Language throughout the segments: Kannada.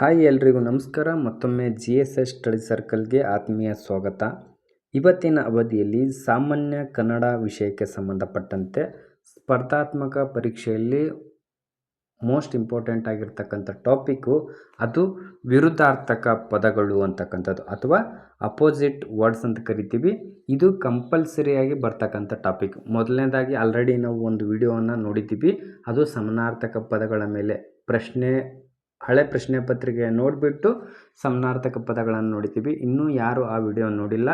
ಹಾಯ್ ಎಲ್ರಿಗೂ ನಮಸ್ಕಾರ. ಮತ್ತೊಮ್ಮೆ ಜಿ ಎಸ್ ಎಸ್ ಸ್ಟಡಿ ಸರ್ಕಲ್ಗೆ ಆತ್ಮೀಯ ಸ್ವಾಗತ. ಇವತ್ತಿನ ಅವಧಿಯಲ್ಲಿ ಸಾಮಾನ್ಯ ಕನ್ನಡ ವಿಷಯಕ್ಕೆ ಸಂಬಂಧಪಟ್ಟಂತೆ ಸ್ಪರ್ಧಾತ್ಮಕ ಪರೀಕ್ಷೆಯಲ್ಲಿ ಮೋಸ್ಟ್ ಇಂಪಾರ್ಟೆಂಟ್ ಆಗಿರ್ತಕ್ಕಂಥ ಟಾಪಿಕ್ಕು ಅದು ವಿರುದ್ಧಾರ್ಥಕ ಪದಗಳು ಅಂತಕ್ಕಂಥದ್ದು ಅಥವಾ ಅಪೋಸಿಟ್ ವರ್ಡ್ಸ್ ಅಂತ ಕರಿತೀವಿ. ಇದು ಕಂಪಲ್ಸರಿಯಾಗಿ ಬರ್ತಕ್ಕಂಥ ಟಾಪಿಕ್. ಮೊದಲನೇದಾಗಿ ಆಲ್ರೆಡಿ ನಾವು ಒಂದು ವಿಡಿಯೋವನ್ನು ನೋಡಿದ್ದೀವಿ. ಅದು ಸಮಾನಾರ್ಥಕ ಪದಗಳ ಮೇಲೆ ಪ್ರಶ್ನೆ ಹಳೆ ಪ್ರಶ್ನೆ ಪತ್ರಿಕೆ ನೋಡಿಬಿಟ್ಟು ಸಮನಾರ್ಥಕ ಪದಗಳನ್ನು ನೋಡಿದ್ದೀವಿ. ಇನ್ನೂ ಯಾರು ಆ ವಿಡಿಯೋ ನೋಡಿಲ್ಲ.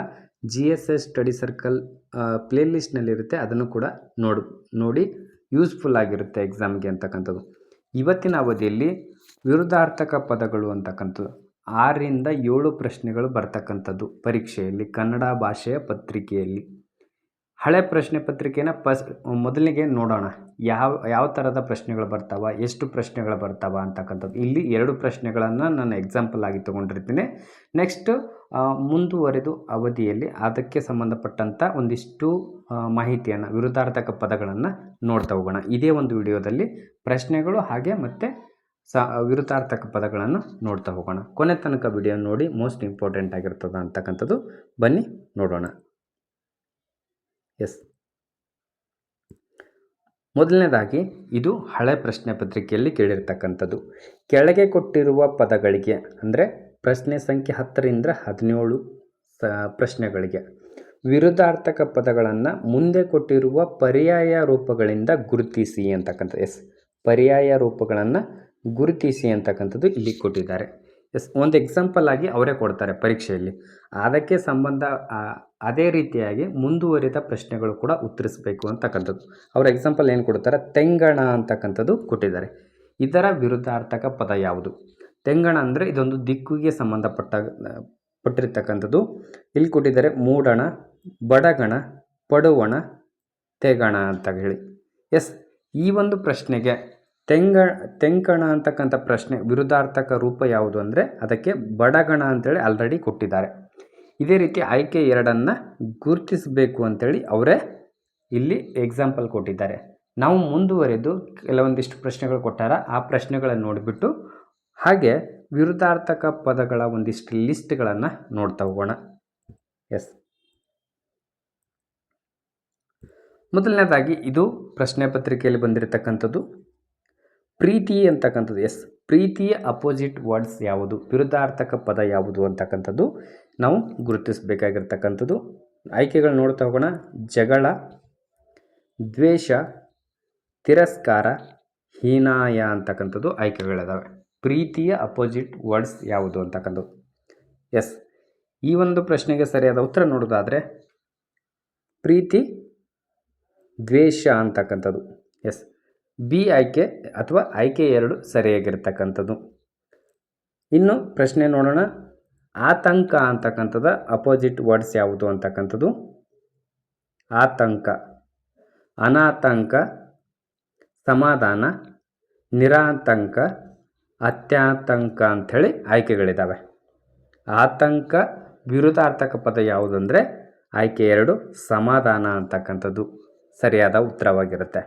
G S S study circle ಪ್ಲೇಲಿಸ್ಟ್ನಲ್ಲಿರುತ್ತೆ ಅದನ್ನು ಕೂಡ ನೋಡು, ನೋಡಿ ಯೂಸ್ಫುಲ್ ಆಗಿರುತ್ತೆ ಎಕ್ಸಾಮ್ಗೆ ಅಂತಕ್ಕಂಥದ್ದು. ಇವತ್ತಿನ ಅವಧಿಯಲ್ಲಿ ವಿರುದ್ಧಾರ್ಥಕ ಪದಗಳು ಅಂತಕ್ಕಂಥದ್ದು. ಆರರಿಂದ ಏಳು ಪ್ರಶ್ನೆಗಳು ಬರ್ತಕ್ಕಂಥದ್ದು ಪರೀಕ್ಷೆಯಲ್ಲಿ, ಕನ್ನಡ ಭಾಷೆಯ ಪತ್ರಿಕೆಯಲ್ಲಿ. ಹಳೆ ಪ್ರಶ್ನೆ ಪತ್ರಿಕೆನ ಪಸ್, ಮೊದಲಿಗೆ ನೋಡೋಣ. ಯಾವ ಯಾವ ಥರದ ಪ್ರಶ್ನೆಗಳು ಬರ್ತಾವ, ಎಷ್ಟು ಪ್ರಶ್ನೆಗಳು ಬರ್ತಾವ ಅಂತಕ್ಕಂಥದ್ದು. ಇಲ್ಲಿ ಎರಡು ಪ್ರಶ್ನೆಗಳನ್ನು ನಾನು ಎಕ್ಸಾಂಪಲ್ ಆಗಿ ತೊಗೊಂಡಿರ್ತೀನಿ. ನೆಕ್ಸ್ಟ್ ಮುಂದುವರೆದು ಅವಧಿಯಲ್ಲಿ ಅದಕ್ಕೆ ಸಂಬಂಧಪಟ್ಟಂಥ ಒಂದಿಷ್ಟು ಮಾಹಿತಿಯನ್ನು, ವಿರುದ್ಧಾರ್ಥಕ ಪದಗಳನ್ನು ನೋಡ್ತಾ ಹೋಗೋಣ. ಇದೇ ಒಂದು ವಿಡಿಯೋದಲ್ಲಿ ಪ್ರಶ್ನೆಗಳು ಹಾಗೆ ಮತ್ತು ಸ, ವಿರುದ್ಧಾರ್ಥಕ ಪದಗಳನ್ನು ನೋಡ್ತಾ ಹೋಗೋಣ. ಕೊನೆ ತನಕ ವಿಡಿಯೋ ನೋಡಿ ಮೋಸ್ಟ್ ಇಂಪಾರ್ಟೆಂಟ್ ಆಗಿರ್ತದೆ ಅಂತಕ್ಕಂಥದ್ದು, ಬನ್ನಿ ನೋಡೋಣ. ಎಸ್. ಮೊದಲನೇದಾಗಿ, ಇದು ಹಳೆ ಪ್ರಶ್ನೆ ಪತ್ರಿಕೆಯಲ್ಲಿ ಕೇಳಿರ್ತಕ್ಕಂಥದ್ದು. ಕೆಳಗೆ ಕೊಟ್ಟಿರುವ ಪದಗಳಿಗೆ, ಅಂದರೆ ಪ್ರಶ್ನೆ ಸಂಖ್ಯೆ ಹತ್ತರಿಂದ ಹದಿನೇಳು ಸ, ಪ್ರಶ್ನೆಗಳಿಗೆ ವಿರುದ್ಧಾರ್ಥಕ ಪದಗಳನ್ನು ಮುಂದೆ ಕೊಟ್ಟಿರುವ ಪರ್ಯಾಯ ರೂಪಗಳಿಂದ ಗುರುತಿಸಿ ಅಂತಕ್ಕಂಥ ಎಸ್. ಪರ್ಯಾಯ ರೂಪಗಳನ್ನು ಗುರುತಿಸಿ ಅಂತಕ್ಕಂಥದ್ದು ಇಲ್ಲಿ ಕೊಟ್ಟಿದ್ದಾರೆ. ಎಸ್. ಒಂದು ಎಕ್ಸಾಂಪಲ್ ಆಗಿ ಅವರೇ ಕೊಡ್ತಾರೆ ಪರೀಕ್ಷೆಯಲ್ಲಿ. ಅದಕ್ಕೆ ಸಂಬಂಧ ಅದೇ ರೀತಿಯಾಗಿ ಮುಂದುವರಿದ ಪ್ರಶ್ನೆಗಳು ಕೂಡ ಉತ್ತರಿಸಬೇಕು ಅಂತಕ್ಕಂಥದ್ದು. ಅವರ ಎಕ್ಸಾಂಪಲ್ ಏನು ಕೊಡ್ತಾರೆ? ತೆಂಗಣ ಅಂತಕ್ಕಂಥದ್ದು ಕೊಟ್ಟಿದ್ದಾರೆ. ಇದರ ವಿರುದ್ಧಾರ್ಥಕ ಪದ ಯಾವುದು? ತೆಂಗಣ ಅಂದರೆ ಇದೊಂದು ದಿಕ್ಕಿಗೆ ಸಂಬಂಧಪಟ್ಟ ಪಟ್ಟಿರ್ತಕ್ಕಂಥದ್ದು. ಇಲ್ಲಿ ಕೊಟ್ಟಿದ್ದಾರೆ ಮೂಡಣ, ಬಡಗಣ, ಪಡುವಣ, ತೆಗಣ ಅಂತ ಹೇಳಿ. ಎಸ್, ಈ ಒಂದು ಪ್ರಶ್ನೆಗೆ ತೆಂಗ, ತೆಂಕಣ ಅಂತಕ್ಕಂಥ ಪ್ರಶ್ನೆ ವಿರುದ್ಧಾರ್ಥಕ ರೂಪ ಯಾವುದು ಅಂದರೆ ಅದಕ್ಕೆ ಬಡಗಣ ಅಂತೇಳಿ ಆಲ್ರೆಡಿ ಕೊಟ್ಟಿದ್ದಾರೆ. ಇದೇ ರೀತಿ ಆಯ್ಕೆ ಎರಡನ್ನು ಗುರುತಿಸಬೇಕು ಅಂತೇಳಿ ಅವರೇ ಇಲ್ಲಿ ಎಕ್ಸಾಂಪಲ್ ಕೊಟ್ಟಿದ್ದಾರೆ. ನಾವು ಮುಂದುವರೆದು ಕೆಲವೊಂದಿಷ್ಟು ಪ್ರಶ್ನೆಗಳು ಕೊಟ್ಟಾರ, ಆ ಪ್ರಶ್ನೆಗಳನ್ನು ನೋಡಿಬಿಟ್ಟು ಹಾಗೆ ವಿರುದ್ಧಾರ್ಥಕ ಪದಗಳ ಒಂದಿಷ್ಟು ಲಿಸ್ಟ್ಗಳನ್ನು ನೋಡ್ತಾ ಹೋಗೋಣ. ಎಸ್ ಮೊದಲನೇದಾಗಿ ಇದು ಪ್ರಶ್ನೆ ಪತ್ರಿಕೆಯಲ್ಲಿ ಬಂದಿರತಕ್ಕಂಥದ್ದು. ಪ್ರೀತಿ ಅಂತಕ್ಕಂಥದ್ದು. ಎಸ್ ಪ್ರೀತಿಯ ಅಪೋಸಿಟ್ ವರ್ಡ್ಸ್ ಯಾವುದು? ವಿರುದ್ಧಾರ್ಥಕ ಪದ ಯಾವುದು ಅಂತಕ್ಕಂಥದ್ದು. ನಾವು ಗುರುತಿಸಬೇಕಾಗಿರ್ತಕ್ಕಂಥದ್ದು. ಆಯ್ಕೆಗಳು ನೋಡ್ತಾ ಹೋಗೋಣ. ಜಗಳ, ದ್ವೇಷ, ತಿರಸ್ಕಾರ, ಹೀನಾಯ ಅಂತಕ್ಕಂಥದ್ದು ಆಯ್ಕೆಗಳಿದ್ದಾವೆ ಪ್ರೀತಿಯ ಅಪೋಸಿಟ್ ವರ್ಡ್ಸ್ ಯಾವುದು ಅಂತಕ್ಕಂಥದ್ದು? ಎಸ್ ಈ ಒಂದು ಪ್ರಶ್ನೆಗೆ ಸರಿಯಾದ ಉತ್ತರ ನೋಡೋದಾದರೆ ಪ್ರೀತಿ, ದ್ವೇಷ ಅಂತಕ್ಕಂಥದ್ದು. ಎಸ್ ಬಿ ಆಯ್ಕೆ ಅಥವಾ ಆಯ್ಕೆ ಎರಡು ಸರಿಯಾಗಿರ್ತಕ್ಕಂಥದ್ದು. ಇನ್ನು ಪ್ರಶ್ನೆ ನೋಡೋಣ. ಆತಂಕ ಅಂತಕ್ಕಂಥದ್ದು ಅಪೋಸಿಟ್ ವರ್ಡ್ಸ್ ಯಾವುದು ಅಂತಕ್ಕಂಥದ್ದು? ಆತಂಕ. ಅನಾತಂಕ, ಸಮಾಧಾನ, ನಿರಾತಂಕ, ಅತ್ಯಾತಂಕ ಅಂಥೇಳಿ ಆಯ್ಕೆಗಳಿದ್ದಾವೆ ಆತಂಕ ವಿರುದ್ಧಾರ್ಥಕ ಪದ ಯಾವುದಂದರೆ ಆಯ್ಕೆ ಎರಡು, ಸಮಾಧಾನ ಅಂತಕ್ಕಂಥದ್ದು. ಸರಿಯಾದ ಉತ್ತರವಾಗಿರುತ್ತೆ.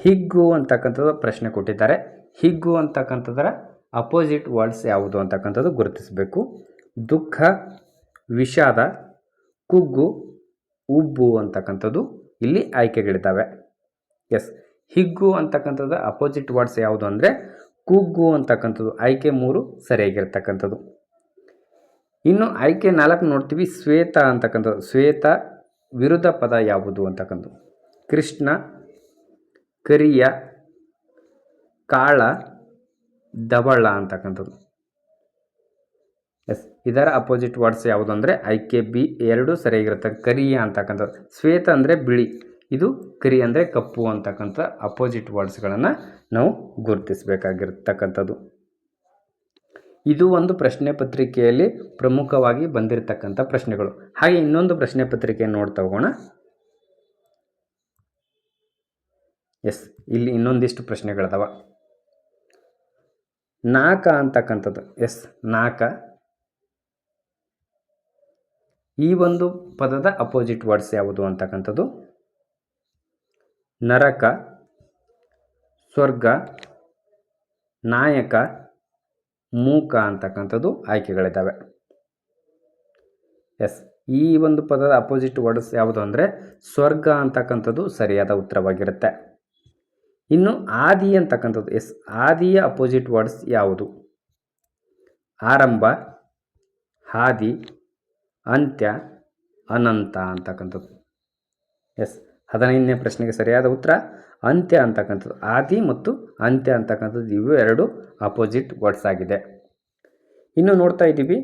ಹಿಗ್ಗು ಅಂತಕ್ಕಂಥದ್ದು ಪ್ರಶ್ನೆ ಕೊಟ್ಟಿದ್ದಾರೆ. ಹಿಗ್ಗು ಅಂತಕ್ಕಂಥದ್ದರ ಅಪೋಸಿಟ್ ವರ್ಡ್ಸ್ ಯಾವುದು ಅಂತಕ್ಕಂಥದ್ದು ಗುರುತಿಸಬೇಕು. ದುಃಖ, ವಿಷಾದ, ಕುಗ್ಗು, ಉಬ್ಬು ಅಂತಕ್ಕಂಥದ್ದು ಇಲ್ಲಿ ಆಯ್ಕೆಗಳಿದ್ದಾವೆ. ಎಸ್ ಹಿಗ್ಗು ಅಂತಕ್ಕಂಥದ್ದು ಅಪೋಸಿಟ್ ವರ್ಡ್ಸ್ ಯಾವುದು ಅಂದರೆ ಕುಗ್ಗು ಅಂತಕ್ಕಂಥದ್ದು. ಆಯ್ಕೆ ಮೂರು ಸರಿಯಾಗಿರ್ತಕ್ಕಂಥದ್ದು. ಇನ್ನು ಆಯ್ಕೆ ನಾಲ್ಕು ನೋಡ್ತೀವಿ. ಶ್ವೇತ ಅಂತಕ್ಕಂಥದ್ದು. ಶ್ವೇತ ವಿರುದ್ಧ ಪದ ಯಾವುದು ಅಂತಕ್ಕಂಥದ್ದು. ಕೃಷ್ಣ, ಕರಿಯ, ಕಾಳ ದವಳ ಅಂತಕ್ಕಂಥದ್ದು. ಎಸ್, ಇದರ ಅಪೋಸಿಟ್ ವರ್ಡ್ಸ್ ಯಾವುದು ಅಂದರೆ ಐ ಕೆ ಬಿ, ಎರಡು ಸರಿಯಾಗಿರುತ್ತೆ. ಕರಿಯ ಅಂತಕ್ಕಂಥದ್ದು. ಶ್ವೇತ ಅಂದರೆ ಬಿಳಿ. ಇದು ಕರಿ ಅಂದರೆ ಕಪ್ಪು ಅಂತಕ್ಕಂಥ ಅಪೋಸಿಟ್ ವರ್ಡ್ಸ್ಗಳನ್ನು ನಾವು ಗುರುತಿಸಬೇಕಾಗಿರ್ತಕ್ಕಂಥದ್ದು. ಇದು ಒಂದು ಪ್ರಶ್ನೆ ಪತ್ರಿಕೆಯಲ್ಲಿ ಪ್ರಮುಖವಾಗಿ ಬಂದಿರತಕ್ಕಂಥ ಪ್ರಶ್ನೆಗಳು. ಹಾಗೆ ಇನ್ನೊಂದು ಪ್ರಶ್ನೆ ಪತ್ರಿಕೆ ನೋಡ್ತಾ ಹೋಗೋಣ. ಎಸ್, ಇಲ್ಲಿ ಇನ್ನೊಂದಿಷ್ಟು ಪ್ರಶ್ನೆಗಳದಾವ. ನಾಕ ಅಂತಕ್ಕಂಥದ್ದು. ಎಸ್, ನಾಕ. ಈ ಒಂದು ಪದದ ಅಪೋಸಿಟ್ ವರ್ಡ್ಸ್ ಯಾವುದು ಅಂತಕ್ಕಂಥದ್ದು? ನರಕ, ಸ್ವರ್ಗ, ನಾಯಕ, ಮೂಕ ಅಂತಕ್ಕಂಥದ್ದು ಆಯ್ಕೆಗಳಿದ್ದಾವೆ. ಎಸ್, ಈ ಒಂದು ಪದದ ಅಪೋಸಿಟ್ ವರ್ಡ್ಸ್ ಯಾವುದು ಅಂದರೆ ಸ್ವರ್ಗ ಅಂತಕ್ಕಂಥದ್ದು ಸರಿಯಾದ ಉತ್ತರವಾಗಿರುತ್ತೆ. ಇನ್ನು ಆದಿ ಅಂತಕ್ಕಂಥದ್ದು, ಎಸ್, ಆದಿಯ ಅಪೋಸಿಟ್ ವರ್ಡ್ಸ್ ಯಾವುದು? ಆರಂಭ, ಹಾದಿ, ಅಂತ್ಯ, ಅನಂತ ಅಂತಕ್ಕಂಥದ್ದು. ಎಸ್, ಹದಿನೈದನೇ ಪ್ರಶ್ನೆಗೆ ಸರಿಯಾದ ಉತ್ತರ, ಅಂತ್ಯ ಅಂತಕ್ಕಂಥದ್ದು. ಆದಿ ಮತ್ತು ಅಂತ್ಯ ಅಂತಕ್ಕಂಥದ್ದು ಇವು ಎರಡು ಅಪೋಸಿಟ್ ವರ್ಡ್ಸ್ ಆಗಿದೆ. ಇನ್ನು ನೋಡ್ತಾ ಇದ್ದೀವಿ,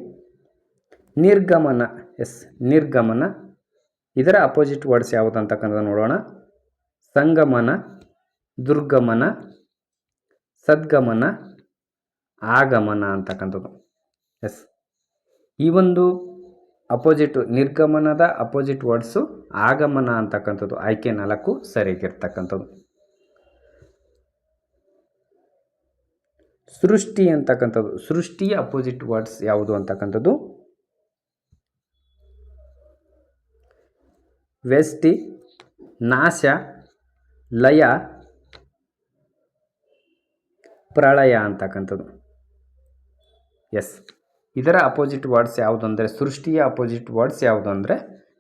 ನಿರ್ಗಮನ, ಎಸ್, ನಿರ್ಗಮನ. ಇದರ ಅಪೋಸಿಟ್ ವರ್ಡ್ಸ್ ಯಾವುದು ಅಂತಕ್ಕಂಥದ್ದು ನೋಡೋಣ. ಸಂಗಮನ ದುರ್ಗಮನ, ಸದ್ಗಮನ, ಆಗಮನ ಅಂತಕ್ಕಂಥದ್ದು. ಎಸ್ ಈ ಒಂದು ಅಪೋಸಿಟ್ ನಿರ್ಗಮನದ ಅಪೋಸಿಟ್ ವರ್ಡ್ಸು ಆಗಮನ ಅಂತಕ್ಕಂಥದ್ದು. ಆಯ್ಕೆ ನಾಲ್ಕು ಸರಿಯಾಗಿರ್ತಕ್ಕಂಥದ್ದು. ಸೃಷ್ಟಿ ಅಂತಕ್ಕಂಥದ್ದು. ಸೃಷ್ಟಿಯ ಅಪೋಸಿಟ್ ವರ್ಡ್ಸ್ ಯಾವುದು ಅಂತಕ್ಕಂಥದ್ದು? ವೆಸ್ಟಿ ನಾಶ, ಲಯ ಪ್ರಳಯ ಅಂತಕ್ಕಂಥದ್ದು. ಎಸ್ ಇದರ ಅಪೋಸಿಟ್ ವರ್ಡ್ಸ್ ಯಾವುದು ಅಂದರೆ, ಸೃಷ್ಟಿಯ ಅಪೋಸಿಟ್ ವರ್ಡ್ಸ್ ಯಾವುದು ಅಂದರೆ,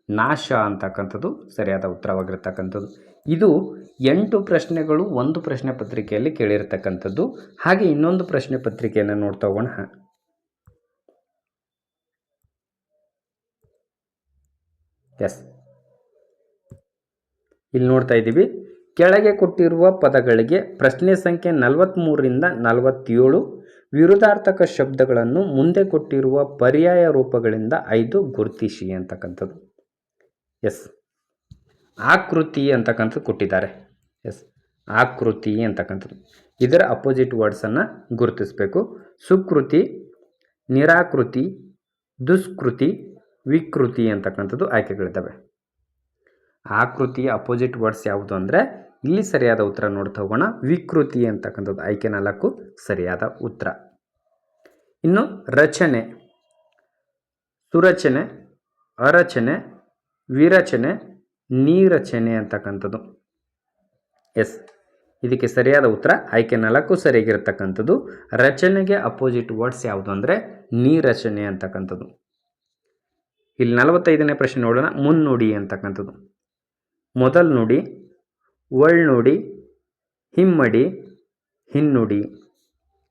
ನಾಶ ಅಂತಕ್ಕಂಥದ್ದು ಸರಿಯಾದ ಉತ್ತರವಾಗಿರ್ತಕ್ಕಂಥದ್ದು. ಇದು ಎಂಟು ಪ್ರಶ್ನೆಗಳು ಒಂದು ಪ್ರಶ್ನೆ ಪತ್ರಿಕೆಯಲ್ಲಿ ಕೇಳಿರ್ತಕ್ಕಂಥದ್ದು. ಹಾಗೆ ಇನ್ನೊಂದು ಪ್ರಶ್ನೆ ಪತ್ರಿಕೆಯನ್ನು ನೋಡ್ತಾ ಹೋಗೋಣ. ಎಸ್ ಇಲ್ಲಿ ನೋಡ್ತಾ ಇದ್ದೀವಿ. ಕೆಳಗೆ ಕೊಟ್ಟಿರುವ ಪದಗಳಿಗೆ ಪ್ರಶ್ನೆ ಸಂಖ್ಯೆ ನಲವತ್ತ್ಮೂರರಿಂದ ನಲವತ್ತೇಳು, ವಿರುದ್ಧಾರ್ಥಕ ಶಬ್ದಗಳನ್ನು ಮುಂದೆ ಕೊಟ್ಟಿರುವ ಪರ್ಯಾಯ ರೂಪಗಳಿಂದ ಐದು ಗುರುತಿಸಿ ಅಂತಕ್ಕಂಥದ್ದು. ಎಸ್. ಆಕೃತಿ ಅಂತಕ್ಕಂಥದ್ದು ಕೊಟ್ಟಿದ್ದಾರೆ. ಎಸ್. ಆಕೃತಿ ಅಂತಕ್ಕಂಥದ್ದು. ಇದರ ಅಪೋಸಿಟ್ ವರ್ಡ್ಸನ್ನು ಗುರುತಿಸಬೇಕು. ಸುಕೃತಿ, ನಿರಾಕೃತಿ, ದುಷ್ಕೃತಿ, ವಿಕೃತಿ ಅಂತಕ್ಕಂಥದ್ದು ಆಯ್ಕೆಗಳಿದ್ದಾವೆ. ಆಕೃತಿಯ ಅಪೋಸಿಟ್ ವರ್ಡ್ಸ್ ಯಾವುದು ಅಂದರೆ ಇಲ್ಲಿ ಸರಿಯಾದ ಉತ್ತರ ನೋಡ್ತಾ ಹೋಗೋಣ. ವಿಕೃತಿ ಅಂತಕ್ಕಂಥದ್ದು ಆಯ್ಕೆ ನಾಲ್ಕು ಸರಿಯಾದ ಉತ್ತರ. ಇನ್ನು ರಚನೆ. ಸುರಚನೆ, ಅರಚನೆ, ವಿರಚನೆ, ನೀರಚನೆ ಅಂತಕ್ಕಂಥದ್ದು. ಎಸ್ ಇದಕ್ಕೆ ಸರಿಯಾದ ಉತ್ತರ ಆಯ್ಕೆ ನಾಲ್ಕು ಸರಿಯಾಗಿರ್ತಕ್ಕಂಥದ್ದು. ರಚನೆಗೆ ಅಪೋಸಿಟ್ ವರ್ಡ್ಸ್ ಯಾವುದು ಅಂದರೆ ನೀರಚನೆ ಅಂತಕ್ಕಂಥದ್ದು. ಇಲ್ಲಿ ನಲವತ್ತೈದನೇ ಪ್ರಶ್ನೆ ನೋಡೋಣ. ಮುನ್ನುಡಿ ಅಂತಕ್ಕಂಥದ್ದು. ಮೊದಲು ನುಡಿ ಒಳ್ನುಡಿ ಹಿಮ್ಮಡಿ ಹಿನ್ನುಡಿ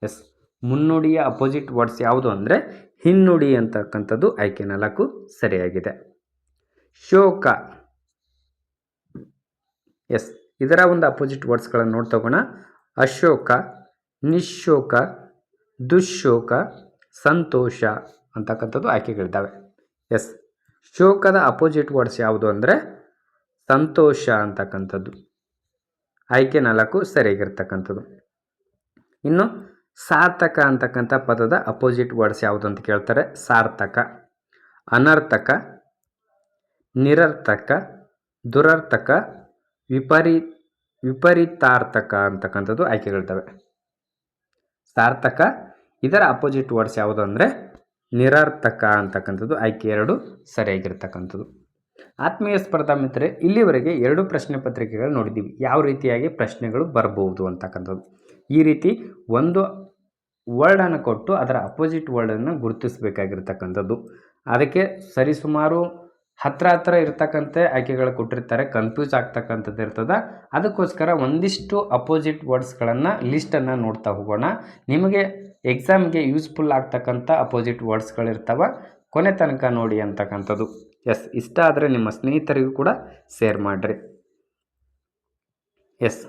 ಎಸ್ ಮುನ್ನುಡಿಯ ಅಪೋಸಿಟ್ ವರ್ಡ್ಸ್ ಯಾವುದು ಅಂದರೆ ಹಿನ್ನುಡಿ ಅಂತಕ್ಕಂಥದ್ದು ಆಯ್ಕೆ ನಾಲ್ಕು ಸರಿಯಾಗಿದೆ. ಶೋಕ. ಎಸ್, ಇದರ ಒಂದು ಅಪೋಸಿಟ್ ವರ್ಡ್ಸ್ಗಳನ್ನು ನೋಡಿ ತಗೋಣ. ಅಶೋಕ, ನಿಶೋಕ, ದುಶೋಕ, ಸಂತೋಷ ಅಂತಕ್ಕಂಥದ್ದು ಆಯ್ಕೆಗಳಿದ್ದಾವೆ. ಎಸ್, ಶೋಕದ ಅಪೋಸಿಟ್ ವರ್ಡ್ಸ್ ಯಾವುದು ಅಂದರೆ ಸಂತೋಷ ಅಂತಕ್ಕಂಥದ್ದು. ಆಯ್ಕೆ ನಾಲ್ಕು ಸರಿಯಾಗಿರ್ತಕ್ಕಂಥದ್ದು. ಇನ್ನು ಸಾರ್ಥಕ ಅಂತಕ್ಕಂಥ ಪದದ ಅಪೋಸಿಟ್ ವರ್ಡ್ಸ್ ಯಾವುದು ಅಂತ ಕೇಳ್ತಾರೆ. ಸಾರ್ಥಕ, ಅನರ್ಥಕ, ನಿರರ್ಥಕ, ದುರರ್ಥಕ, ವಿಪರೀ, ವಿಪರೀತಾರ್ಥಕ ಅಂತಕ್ಕಂಥದ್ದು ಆಯ್ಕೆಗಳಿರ್ತವೆ. ಸಾರ್ಥಕ, ಇದರ ಅಪೋಸಿಟ್ ವರ್ಡ್ಸ್ ಯಾವುದು ಅಂದರೆ ನಿರರ್ಥಕ ಅಂತಕ್ಕಂಥದ್ದು ಆಯ್ಕೆ ಎರಡು ಸರಿಯಾಗಿರ್ತಕ್ಕಂಥದ್ದು. ಆತ್ಮೀಯ ಸ್ಪರ್ಧಾ ಮಿತ್ರರೆ, ಇಲ್ಲಿವರೆಗೆ ಎರಡು ಪ್ರಶ್ನೆ ಪತ್ರಿಕೆಗಳು ನೋಡಿದ್ದೀವಿ. ಯಾವ ರೀತಿಯಾಗಿ ಪ್ರಶ್ನೆಗಳು ಬರಬಹುದು ಅಂತಕ್ಕಂಥದ್ದು. ಈ ರೀತಿ ಒಂದು ವರ್ಡನ್ನು ಕೊಟ್ಟು ಅದರ ಅಪೋಸಿಟ್ ವರ್ಡನ್ನು ಗುರುತಿಸಬೇಕಾಗಿರ್ತಕ್ಕಂಥದ್ದು. ಅದಕ್ಕೆ ಸರಿಸುಮಾರು ಹತ್ರ ಹತ್ರ ಇರ್ತಕ್ಕಂಥ ಆಯ್ಕೆಗಳು ಕೊಟ್ಟಿರ್ತಾರೆ ಕನ್ಫ್ಯೂಸ್ ಆಗ್ತಕ್ಕಂಥದ್ದು ಇರ್ತದೆ. ಅದಕ್ಕೋಸ್ಕರ ಒಂದಿಷ್ಟು ಅಪೋಸಿಟ್ ವರ್ಡ್ಸ್ಗಳನ್ನು ಲಿಸ್ಟನ್ನು ನೋಡ್ತಾ ಹೋಗೋಣ. ನಿಮಗೆ ಎಕ್ಸಾಮ್ಗೆ ಯೂಸ್ಫುಲ್ ಆಗ್ತಕ್ಕಂಥ ಅಪೋಸಿಟ್ ವರ್ಡ್ಸ್ಗಳಿರ್ತವೆ ಕೊನೆ ತನಕ ನೋಡಿ ಅಂತಕ್ಕಂಥದ್ದು. ಎಸ್. ಇಷ್ಟ ಆದರೆ ನಿಮ್ಮ ಸ್ನೇಹಿತರಿಗೂ ಕೂಡ ಶೇರ್ ಮಾಡಿರಿ. ಎಸ್.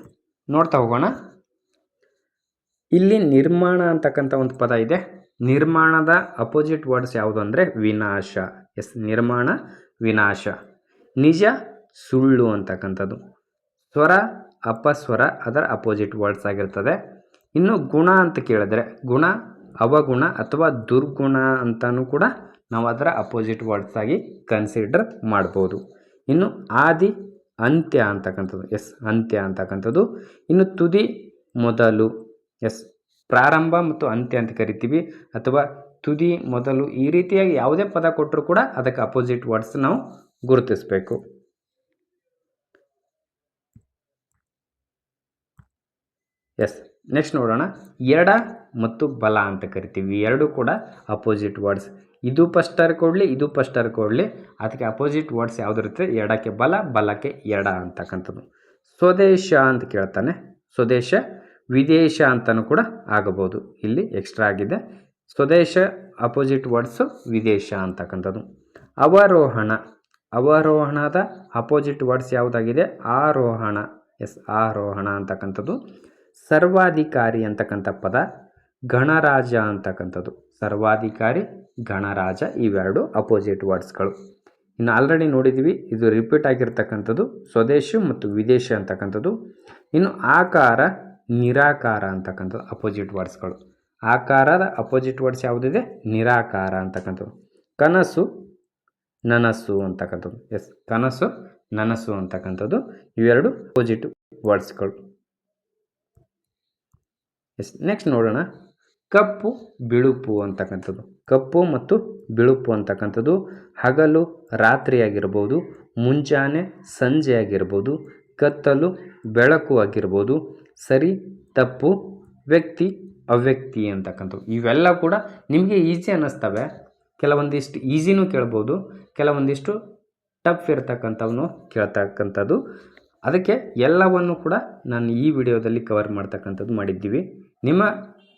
ನೋಡ್ತಾ ಹೋಗೋಣ. ಇಲ್ಲಿ ನಿರ್ಮಾಣ ಅಂತಕ್ಕಂಥ ಒಂದು ಪದ ಇದೆ. ನಿರ್ಮಾಣದ ಅಪೋಸಿಟ್ ವರ್ಡ್ಸ್ ಯಾವುದು ಅಂದರೆ ವಿನಾಶ. ಎಸ್. ನಿರ್ಮಾಣ, ವಿನಾಶ. ನಿಜ, ಸುಳ್ಳು ಅಂತಕ್ಕಂಥದ್ದು. ಸ್ವರ, ಅಪಸ್ವರ ಅದರ ಅಪೋಸಿಟ್ ವರ್ಡ್ಸ್ ಆಗಿರ್ತದೆ. ಇನ್ನು ಗುಣ ಅಂತ ಕೇಳಿದ್ರೆ ಗುಣ ಅವಗುಣ ಅಥವಾ ದುರ್ಗುಣ ಅಂತಲೂ ಕೂಡ ನಾವು ಅದರ ಅಪೋಸಿಟ್ ವರ್ಡ್ಸ್ ಆಗಿ ಕನ್ಸಿಡರ್ ಮಾಡ್ಬೋದು. ಇನ್ನು ಆದಿ ಅಂತ್ಯ ಅಂತಕ್ಕಂಥದ್ದು, ಎಸ್, ಅಂತ್ಯ ಅಂತಕ್ಕಂಥದ್ದು. ಇನ್ನು ತುದಿ ಮೊದಲು, ಎಸ್, ಪ್ರಾರಂಭ ಮತ್ತು ಅಂತ್ಯ ಅಂತ ಕರಿತೀವಿ. ಅಥವಾ ತುದಿ ಮೊದಲು ಈ ರೀತಿಯಾಗಿ ಯಾವುದೇ ಪದ ಕೊಟ್ಟರು ಕೂಡ ಅದಕ್ಕೆ ಅಪೋಸಿಟ್ ವರ್ಡ್ಸ್ ನಾವು ಗುರುತಿಸಬೇಕು. ಎಸ್ ನೆಕ್ಸ್ಟ್ ನೋಡೋಣ. ಎಡ ಮತ್ತು ಬಲ ಅಂತ ಕರಿತೀವಿ. ಎರಡು ಕೂಡ ಅಪೋಸಿಟ್ ವರ್ಡ್ಸ್ ಇದು ಪಸ್ಟರ್ ಕೊಡಲಿ, ಇದು ಪಸ್ಟರ್ ಕೊಡಲಿ. ಅದಕ್ಕೆ ಅಪೋಸಿಟ್ ವರ್ಡ್ಸ್ ಯಾವುದಿರುತ್ತೆ ಎಡಕ್ಕೆ ಬಲ, ಬಲಕ್ಕೆ ಎಡ ಅಂತಕ್ಕಂಥದ್ದು. ಸ್ವದೇಶ ಅಂತ ಕೇಳ್ತಾನೆ. ಸ್ವದೇಶ, ವಿದೇಶ ಅಂತಲೂ ಕೂಡ ಆಗಬಹುದು. ಇಲ್ಲಿ ಎಕ್ಸ್ಟ್ರಾ ಆಗಿದೆ. ಸ್ವದೇಶ ಅಪೋಸಿಟ್ ವರ್ಡ್ಸು ವಿದೇಶ ಅಂತಕ್ಕಂಥದ್ದು. ಅವರೋಹಣ. ಅವರೋಹಣದ ಅಪೋಸಿಟ್ ವರ್ಡ್ಸ್ ಯಾವುದಾಗಿದೆ? ಆರೋಹಣ. ಎಸ್, ಆರೋಹಣ ಅಂತಕ್ಕಂಥದ್ದು. ಸರ್ವಾಧಿಕಾರಿ ಅಂತಕ್ಕಂಥ ಪದ. ಗಣರಾಜ ಅಂತಕ್ಕಂಥದ್ದು. ಸರ್ವಾಧಿಕಾರಿ, ಗಣರಾಜ ಇವೆರಡು ಅಪೋಸಿಟ್ ವರ್ಡ್ಸ್ಗಳು ಇನ್ನು ಆಲ್ರೆಡಿ ನೋಡಿದ್ದೀವಿ ಇದು ರಿಪೀಟ್ ಆಗಿರ್ತಕ್ಕಂಥದ್ದು, ಸ್ವದೇಶಿ ಮತ್ತು ವಿದೇಶಿ ಅಂತಕ್ಕಂಥದ್ದು. ಇನ್ನು ಆಕಾರ, ನಿರಾಕಾರ ಅಂತಕ್ಕಂಥದ್ದು ಅಪೋಸಿಟ್ ವರ್ಡ್ಸ್ಗಳು ಆಕಾರದ ಅಪೋಸಿಟ್ ವರ್ಡ್ಸ್ ಯಾವುದಿದೆ? ನಿರಾಕಾರ ಅಂತಕ್ಕಂಥದ್ದು. ಕನಸು, ನನಸು ಅಂತಕ್ಕಂಥದ್ದು. ಎಸ್ ಕನಸು, ನನಸು ಅಂತಕ್ಕಂಥದ್ದು ಇವೆರಡು ಅಪೋಸಿಟ್ ವರ್ಡ್ಸ್ಗಳು ಎಸ್ ನೆಕ್ಸ್ಟ್ ನೋಡೋಣ. ಕಪ್ಪು, ಬಿಳುಪು ಅಂತಕ್ಕಂಥದ್ದು. ಕಪ್ಪು ಮತ್ತು ಬಿಳುಪು ಅಂತಕ್ಕಂಥದ್ದು ಹಗಲು ರಾತ್ರಿ ಆಗಿರ್ಬೋದು ಮುಂಜಾನೆ ಸಂಜೆ ಆಗಿರ್ಬೋದು ಕತ್ತಲು, ಬೆಳಕು ಆಗಿರ್ಬೋದು, ಸರಿ, ತಪ್ಪು, ವ್ಯಕ್ತಿ, ಅವ್ಯಕ್ತಿ ಅಂತಕ್ಕಂಥದ್ದು. ಇವೆಲ್ಲ ಕೂಡ ನಿಮಗೆ ಈಸಿ ಅನ್ನಿಸ್ತವೆ. ಕೆಲವೊಂದಿಷ್ಟು ಈಸಿನೂ ಕೇಳ್ಬೋದು, ಕೆಲವೊಂದಿಷ್ಟು ಟಫ್ ಇರ್ತಕ್ಕಂಥವನು ಕೇಳ್ತಕ್ಕಂಥದ್ದು. ಅದಕ್ಕೆ ಎಲ್ಲವನ್ನು ಕೂಡ ನಾನು ಈ ವಿಡಿಯೋದಲ್ಲಿ ಕವರ್ ಮಾಡ್ತಕ್ಕಂಥದ್ದು ಮಾಡಿದ್ದೀವಿ. ನಿಮ್ಮ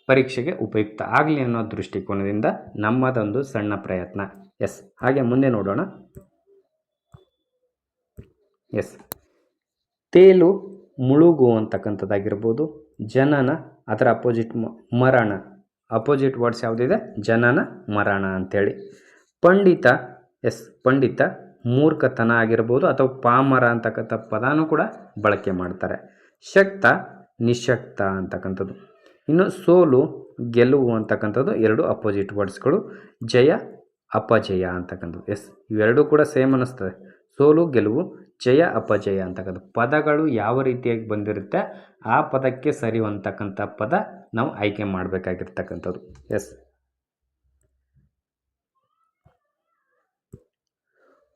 ಪರೀಕ್ಷೆಗೆ ಉಪಯುಕ್ತ ಆಗಲಿ ಅನ್ನೋ ದೃಷ್ಟಿಕೋನದಿಂದ ನಮ್ಮದೊಂದು ಸಣ್ಣ ಪ್ರಯತ್ನ. ಎಸ್ ಹಾಗೆ ಮುಂದೆ ನೋಡೋಣ. ಎಸ್ ತೇಲು ಮುಳುಗು ಅಂತಕ್ಕಂಥದ್ದಾಗಿರ್ಬೋದು ಜನನ, ಅದರ ಅಪೋಸಿಟ್ ಮರಣ. ಅಪೋಸಿಟ್ ವರ್ಡ್ಸ್ ಯಾವುದಿದೆ? ಜನನ, ಮರಣ ಅಂಥೇಳಿ ಪಂಡಿತ ಎಸ್ ಪಂಡಿತ ಮೂರ್ಖತನ ಆಗಿರ್ಬೋದು ಅಥವಾ ಪಾಮರ ಅಂತಕ್ಕಂಥ ಪದಾನೂ ಕೂಡ ಬಳಕೆ ಮಾಡ್ತಾರೆ. ಶಕ್ತ, ನಿಶಕ್ತ ಅಂತಕ್ಕಂಥದ್ದು. ಇನ್ನು ಸೋಲು, ಗೆಲುವು ಅಂತಕ್ಕಂಥದ್ದು ಎರಡು ಅಪೋಸಿಟ್ ವರ್ಡ್ಸ್ಗಳು ಜಯ, ಅಪಜಯ ಅಂತಕ್ಕಂಥದ್ದು. ಎಸ್ ಇವೆರಡೂ ಕೂಡ ಸೇಮ್ ಅನ್ನಿಸ್ತದೆ. ಸೋಲು, ಗೆಲುವು, ಜಯ, ಅಪಜಯ ಅಂತಕ್ಕಂಥ ಪದಗಳು ಯಾವ ರೀತಿಯಾಗಿ ಬಂದಿರುತ್ತೆ ಆ ಪದಕ್ಕೆ ಸರಿ ಅಂತಕ್ಕಂಥ ಪದ ನಾವು ಆಯ್ಕೆ ಮಾಡಬೇಕಾಗಿರ್ತಕ್ಕಂಥದ್ದು. ಎಸ್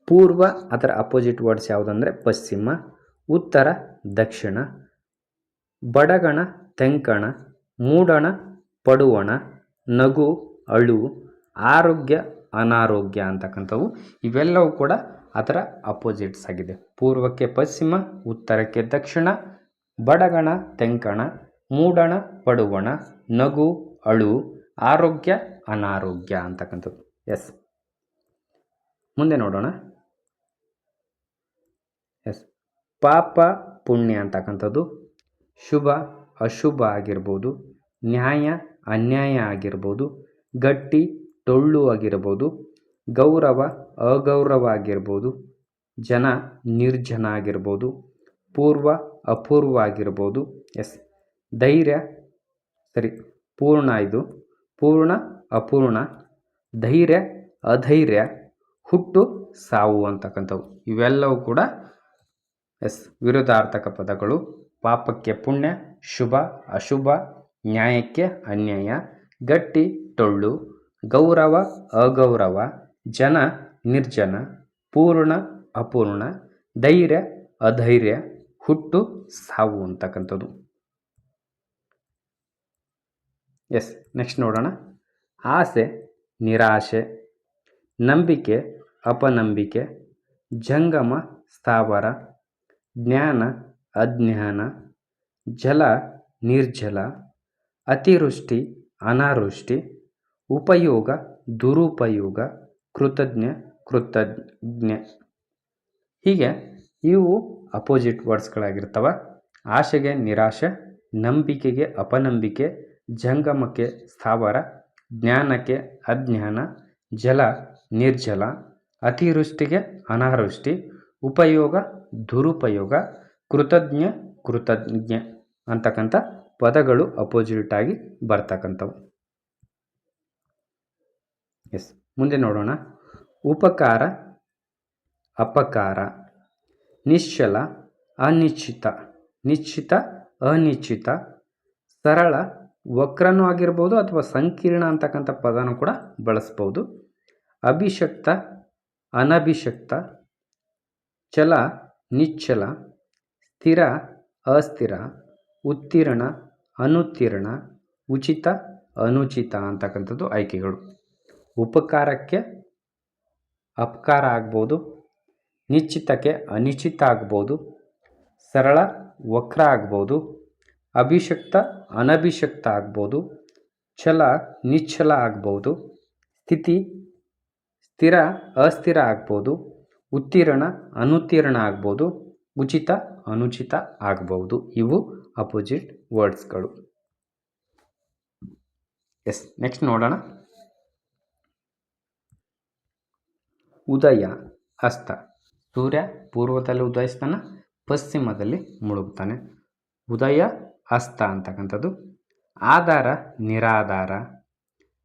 ಪೂರ್ವ ಅದರ ಅಪೋಸಿಟ್ ವರ್ಡ್ಸ್ ಯಾವುದಂದ್ರೆ ಪಶ್ಚಿಮ, ಉತ್ತರ ದಕ್ಷಿಣ, ಬಡಗಣ, ತೆಂಕಣ ಮೂಡಣ, ಪಡುವಣ, ನಗು, ಅಳು, ಆರೋಗ್ಯ, ಅನಾರೋಗ್ಯ ಅಂತಕ್ಕಂಥವು ಇವೆಲ್ಲವೂ ಕೂಡ ಅದರ ಅಪೋಸಿಟ್ಸ್ ಆಗಿದೆ. ಪೂರ್ವಕ್ಕೆ ಪಶ್ಚಿಮ, ಉತ್ತರಕ್ಕೆ ದಕ್ಷಿಣ, ಬಡಗಣ, ತೆಂಕಣ, ಮೂಡಣ, ಪಡುವಣ, ನಗು, ಅಳು, ಆರೋಗ್ಯ, ಅನಾರೋಗ್ಯ ಅಂತಕ್ಕಂಥದ್ದು. ಎಸ್ ಮುಂದೆ ನೋಡೋಣ. ಎಸ್ ಪಾಪ, ಪುಣ್ಯ ಅಂತಕ್ಕಂಥದ್ದು ಶುಭ, ಅಶುಭ ಆಗಿರ್ಬೋದು. ನ್ಯಾಯ ಅನ್ಯಾಯ ಆಗಿರ್ಬೋದು, ಗಟ್ಟಿ, ಟೊಳ್ಳು ಆಗಿರ್ಬೋದು, ಗೌರವ ಅಗೌರವ ಆಗಿರ್ಬೋದು, ಜನ ನಿರ್ಜನ ಆಗಿರ್ಬೋದು, ಪೂರ್ವ ಅಪೂರ್ವ ಆಗಿರ್ಬೋದು, ಎಸ್, ಧೈರ್ಯ, ಸರಿ, ಪೂರ್ಣ ಇದು, ಪೂರ್ಣ ಅಪೂರ್ಣ, ಧೈರ್ಯ, ಅಧೈರ್ಯ, ಹುಟ್ಟು, ಸಾವು ಅಂತಕ್ಕಂಥವು, ಇವೆಲ್ಲವೂ ಕೂಡ, ಎಸ್, ವಿರುದ್ಧಾರ್ಥಕ ಪದಗಳು, ಪಾಪಕ್ಕೆ ಪುಣ್ಯ, ಶುಭ, ಅಶುಭ ನ್ಯಾಯಕ್ಕೆ ಅನ್ಯಾಯ, ಗಟ್ಟಿ, ಟೊಳ್ಳು, ಗೌರವ, ಅಗೌರವ, ಜನ, ನಿರ್ಜನ, ಪೂರ್ಣ, ಅಪೂರ್ಣ, ಧೈರ್ಯ, ಅಧೈರ್ಯ, ಹುಟ್ಟು, ಸಾವು ಅಂತಕ್ಕಂಥದ್ದು. ಎಸ್, ನೆಕ್ಸ್ಟ್ ನೋಡೋಣ. ಆಸೆ, ನಿರಾಶೆ, ನಂಬಿಕೆ, ಅಪನಂಬಿಕೆ, ಜಂಗಮ, ಸ್ಥಾವರ, ಜ್ಞಾನ, ಅಜ್ಞಾನ, ಜಲ, ನಿರ್ಜಲ ಅತಿವೃಷ್ಟಿ, ಅನಾವೃಷ್ಟಿ, ಉಪಯೋಗ, ದುರುಪಯೋಗ, ಕೃತಜ್ಞ ಕೃತಜ್ಞ. ಹೀಗೆ ಇವು ಅಪೋಸಿಟ್ ವರ್ಡ್ಸ್ಗಳಾಗಿರ್ತವೆ. ಆಶೆಗೆ ನಿರಾಶೆ, ನಂಬಿಕೆಗೆ ಅಪನಂಬಿಕೆ, ಜಂಗಮಕ್ಕೆ ಸ್ಥಾವರ, ಜ್ಞಾನಕ್ಕೆ ಅಜ್ಞಾನ, ಜಲ ನಿರ್ಜಲ, ಅತಿವೃಷ್ಟಿಗೆ ಅನಾವೃಷ್ಟಿ, ಉಪಯೋಗ ದುರುಪಯೋಗ, ಕೃತಜ್ಞ ಕೃತಜ್ಞ ಅಂತಕ್ಕಂಥ ಪದಗಳು ಅಪೋಸಿಟ್ ಆಗಿ ಬರ್ತಕ್ಕಂಥವು. ಎಸ್ ಮುಂದೆ ನೋಡೋಣ. ಉಪಕಾರ, ಅಪಕಾರ, ನಿಶ್ಚಲ, ಅನಿಶ್ಚಿತ, ನಿಶ್ಚಿತ, ಅನಿಶ್ಚಿತ, ಸರಳ, ವಕ್ರನೂ ಆಗಿರ್ಬೋದು ಅಥವಾ ಸಂಕೀರ್ಣ ಅಂತಕ್ಕಂಥ ಪದನೂ ಕೂಡ ಬಳಸ್ಬೋದು. ಅಭಿಷಕ್ತ, ಅನಭಿಷಕ್ತ, ಚಲ ನಿಶ್ಚಲ ಸ್ಥಿರ, ಅಸ್ಥಿರ, ಉತ್ತೀರ್ಣ ಅನುತ್ತೀರ್ಣ ಉಚಿತ, ಅನುಚಿತ ಅಂತಕ್ಕಂಥದ್ದು ಆಯ್ಕೆಗಳು. ಉಪಕಾರಕ್ಕೆ ಅಪಕಾರ ಆಗ್ಬೋದು, ನಿಶ್ಚಿತಕ್ಕೆ ಅನಿಶ್ಚಿತ ಆಗ್ಬೋದು, ಸರಳ, ವಕ್ರ ಆಗ್ಬೋದು, ಅಭಿಷಕ್ತ, ಅನಭಿಷಕ್ತ ಆಗ್ಬೋದು, ಛಲ ನಿಶ್ಚಲ ಆಗ್ಬೋದು, ಸ್ಥಿತಿ, ಸ್ಥಿರ, ಅಸ್ಥಿರ ಆಗ್ಬೋದು, ಉತ್ತೀರ್ಣ, ಅನುತ್ತೀರ್ಣ ಆಗ್ಬೋದು, ಉಚಿತ, ಅನುಚಿತ ಆಗ್ಬೋದು. ಇವು ಅಪೋಸಿಟ್ ವರ್ಡ್ಸ್ಗಳು. ಎಸ್ ನೆಕ್ಸ್ಟ್ ನೋಡೋಣ. ಉದಯ, ಅಸ್ತ. ಸೂರ್ಯ ಪೂರ್ವದಲ್ಲಿ ಉದಯಿಸ್ತಾನೆ, ಪಶ್ಚಿಮದಲ್ಲಿ ಮುಳುಗ್ತಾನೆ. ಉದಯ, ಅಸ್ತ ಅಂತಕ್ಕಂಥದ್ದು. ಆಧಾರ, ನಿರಾಧಾರ.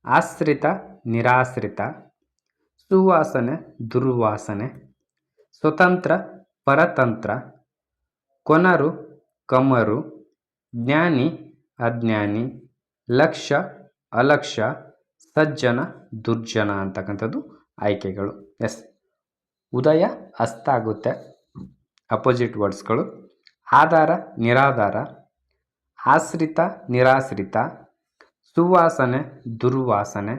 ಆಶ್ರಿತ, ನಿರಾಶ್ರಿತ. ಸುವಾಸನೆ, ದುರ್ವಾಸನೆ. ಸ್ವತಂತ್ರ, ಪರತಂತ್ರ. ಕೊನರು, ಕಮರು. ಜ್ಞಾನಿ, ಅಜ್ಞಾನಿ ಲಕ್ಷ್ಯ ಅಲಕ್ಷ್ಯ ಸಜ್ಜನ, ದುರ್ಜನ ಅಂತಕ್ಕಂಥದ್ದು ಆಯ್ಕೆಗಳು. ಎಸ್. ಉದಯ ಅಸ್ತ ಆಗುತ್ತೆ ಅಪೋಸಿಟ್ ವರ್ಡ್ಸ್ಗಳು. ಆಧಾರ, ನಿರಾಧಾರ. ಆಶ್ರಿತ, ನಿರಾಶ್ರಿತ. ಸುವಾಸನೆ, ದುರ್ವಾಸನೆ.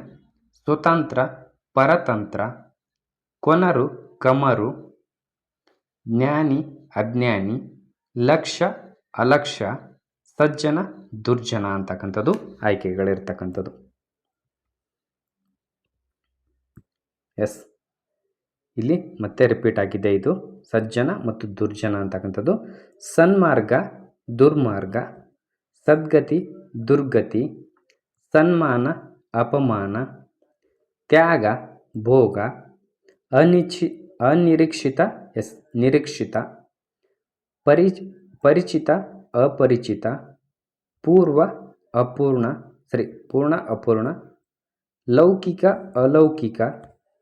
ಸ್ವತಂತ್ರ, ಪರತಂತ್ರ. ಕೊನರು, ಕಮರು. ಜ್ಞಾನಿ, ಅಜ್ಞಾನಿ. ಲಕ್ಷ್ಯ ಅಲಕ್ಷ್ಯ ಸಜ್ಜನ, ದುರ್ಜನ ಅಂತಕ್ಕಂಥದ್ದು ಆಯ್ಕೆಗಳಿರ್ತಕ್ಕಂಥದ್ದು. ಎಸ್. ಇಲ್ಲಿ ಮತ್ತೆ ರಿಪೀಟ್ ಆಗಿದೆ ಇದು. ಸಜ್ಜನ ಮತ್ತು ದುರ್ಜನ ಅಂತಕ್ಕಂಥದ್ದು. ಸನ್ಮಾರ್ಗ, ದುರ್ಮಾರ್ಗ. ಸದ್ಗತಿ, ದುರ್ಗತಿ. ಸನ್ಮಾನ, ಅಪಮಾನ. ತ್ಯಾಗ, ಭೋಗ. ಅನಿಚಿ, ಅನಿರೀಕ್ಷಿತ, ಎಸ್, ನಿರೀಕ್ಷಿತ. ಪರಿ ಪರಿಚಿತ ಅಪರಿಚಿತ, ಪೂರ್ವ ಅಪೂರ್ಣ ಸರಿ ಪೂರ್ಣ ಅಪೂರ್ಣ, ಲೌಕಿಕ ಅಲೌಕಿಕ,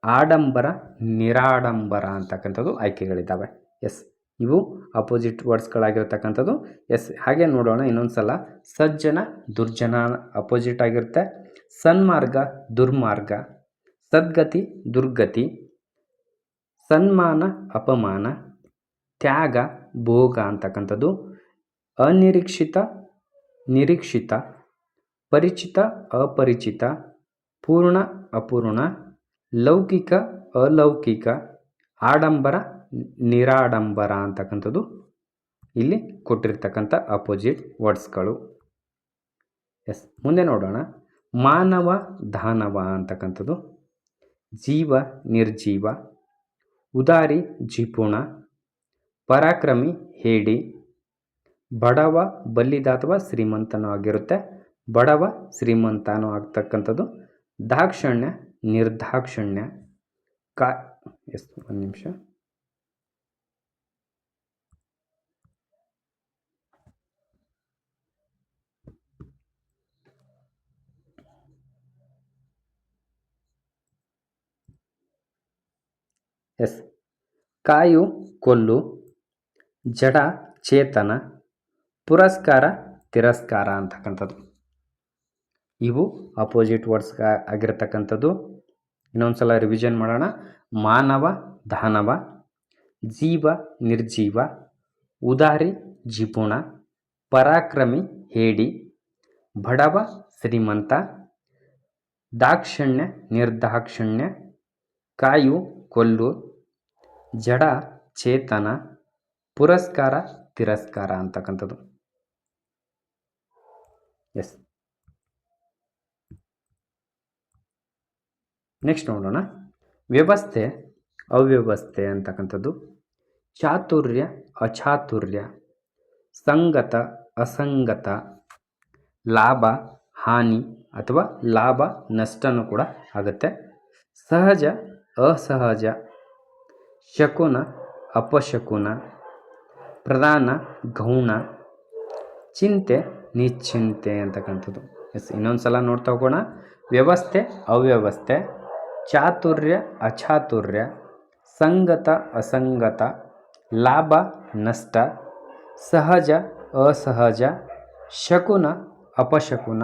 ಆಡಂಬರ, ನಿರಾಡಂಬರ ಅಂತಕ್ಕಂಥದ್ದು ಆಯ್ಕೆಗಳಿದ್ದಾವೆ. ಎಸ್ ಇವು ಅಪೋಸಿಟ್ ವರ್ಡ್ಸ್ಗಳಾಗಿರ್ತಕ್ಕಂಥದ್ದು ಎಸ್ ಹಾಗೆ ನೋಡೋಣ ಇನ್ನೊಂದು ಸಲ ಸಜ್ಜನ, ದುರ್ಜನ ಅಪೋಸಿಟ್ ಆಗಿರುತ್ತೆ. ಸನ್ಮಾರ್ಗ, ದುರ್ಮಾರ್ಗ. ಸದ್ಗತಿ, ದುರ್ಗತಿ. ಸನ್ಮಾನ, ಅಪಮಾನ. ತ್ಯಾಗ, ಭೋಗ ಅಂತಕ್ಕಂಥದ್ದು. ಅನಿರೀಕ್ಷಿತ, ನಿರೀಕ್ಷಿತ, ಪರಿಚಿತ, ಅಪರಿಚಿತ, ಪೂರ್ಣ, ಅಪೂರ್ಣ, ಲೌಕಿಕ, ಅಲೌಕಿಕ, ಆಡಂಬರ, ನಿರಾಡಂಬರ ಅಂತಕ್ಕಂಥದ್ದು ಇಲ್ಲಿ ಕೊಟ್ಟಿರ್ತಕ್ಕಂಥ ಅಪೋಸಿಟ್ ವರ್ಡ್ಸ್ಗಳು. ಎಸ್, ಮುಂದೆ ನೋಡೋಣ. ಮಾನವ ದಾನವ ಅಂತಕ್ಕಂಥದ್ದು. ಜೀವ ನಿರ್ಜೀವ, ಉದಾರಿ ಜಿಪುಣ, ಪರಾಕ್ರಮಿ ಹೇಡಿ ಬಡವ ಬಲ್ಲಿದ ಅಥವಾ ಶ್ರೀಮಂತನೂ ಆಗಿರುತ್ತೆ. ಬಡವ ಶ್ರೀಮಂತನೂ ಆಗ್ತಕ್ಕಂಥದ್ದು. ದಾಕ್ಷಣ್ಯ, ನಿರ್ದಾಕ್ಷಣ್ಯ. ಕಾ, ಎಸ್, ಒಂದು ನಿಮಿಷ. ಎಸ್. ಕಾಯು, ಕೊಲ್ಲು, ಜಡ, ಚೇತನ. ಪುರಸ್ಕಾರ, ತಿರಸ್ಕಾರ ಅಂತಕ್ಕಂಥದ್ದು. ಇವು ಅಪೋಸಿಟ್ ವರ್ಡ್ಸ್ ಆಗಿರತಕ್ಕಂಥದ್ದು. ಇನ್ನೊಂದು ಸಲ ರಿವಿಷನ್ ಮಾಡೋಣ. ಮಾನವ ದಾನವ ಜೀವ, ನಿರ್ಜೀವ, ಉದಾರಿ, ಜಿಪುಣ, ಪರಾಕ್ರಮಿ, ಹೇಡಿ ಬಡವ ಶ್ರೀಮಂತ, ದಾಕ್ಷಣ್ಯ, ನಿರ್ದಾಕ್ಷಣ್ಯ, ಕಾಯು, ಕೊಲ್ಲು, ಜಡ, ಚೇತನ, ಪುರಸ್ಕಾರ, ತಿರಸ್ಕಾರ ಅಂತಕ್ಕಂಥದ್ದು. ಎಸ್ ನೆಕ್ಸ್ಟ್ ನೋಡೋಣ. ವ್ಯವಸ್ಥೆ, ಅವ್ಯವಸ್ಥೆ ಅಂತಕ್ಕಂಥದ್ದು. ಚಾತುರ್ಯ, ಅಚಾತುರ್ಯ. ಸಂಗತ, ಅಸಂಗತ. ಲಾಭ, ಹಾನಿ ಅಥವಾ ಲಾಭ, ನಷ್ಟನೂ ಕೂಡ ಆಗುತ್ತೆ. ಸಹಜ, ಅಸಹಜ. ಶಕುನ, ಅಪಶಕುನ. ಪ್ರಧಾನ, ಗೌಣ. ಚಿಂತೆ ನಿಶ್ಚಿಂತೆ ಅಂತಕ್ಕಂಥದ್ದು. ಎಸ್, ಇನ್ನೊಂದು ಸಲ ನೋಡ್ತಾ ಹೋಗೋಣ. ವ್ಯವಸ್ಥೆ, ಅವ್ಯವಸ್ಥೆ, ಚಾತುರ್ಯ, ಅಚಾತುರ್ಯ, ಸಂಗತ, ಅಸಂಗತ, ಲಾಭ, ನಷ್ಟ, ಸಹಜ, ಅಸಹಜ, ಶಕುನ, ಅಪಶಕುನ,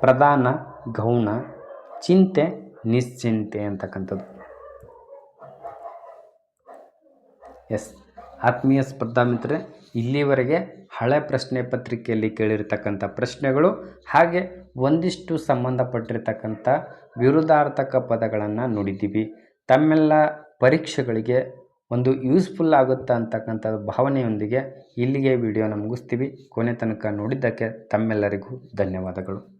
ಪ್ರಧಾನ, ಗೌಣ, ಚಿಂತೆ, ನಿಶ್ಚಿಂತೆ ಅಂತಕ್ಕಂಥದ್ದು. ಎಸ್, ಆತ್ಮೀಯ ಸ್ಪರ್ಧಾ ಮಿತ್ರರೆ ಇಲ್ಲಿವರೆಗೆ ಹಳೆ ಪ್ರಶ್ನೆ ಪತ್ರಿಕೆಯಲ್ಲಿ ಕೇಳಿರ್ತಕ್ಕಂಥ ಪ್ರಶ್ನೆಗಳು ಹಾಗೆ ಒಂದಿಷ್ಟು ಸಂಬಂಧಪಟ್ಟಿರ್ತಕ್ಕಂಥ ವಿರುದ್ಧಾರ್ಥಕ ಪದಗಳನ್ನು ನೋಡಿದ್ದೀವಿ. ತಮ್ಮೆಲ್ಲ ಪರೀಕ್ಷೆಗಳಿಗೆ ಒಂದು ಯೂಸ್ಫುಲ್ ಆಗುತ್ತಾ ಅಂತಕ್ಕಂಥ ಭಾವನೆಯೊಂದಿಗೆ ಇಲ್ಲಿಗೆ ವಿಡಿಯೋನ ಮುಗಿಸ್ತೀವಿ. ಕೊನೆ ತನಕ ನೋಡಿದ್ದಕ್ಕೆ ತಮ್ಮೆಲ್ಲರಿಗೂ ಧನ್ಯವಾದಗಳು.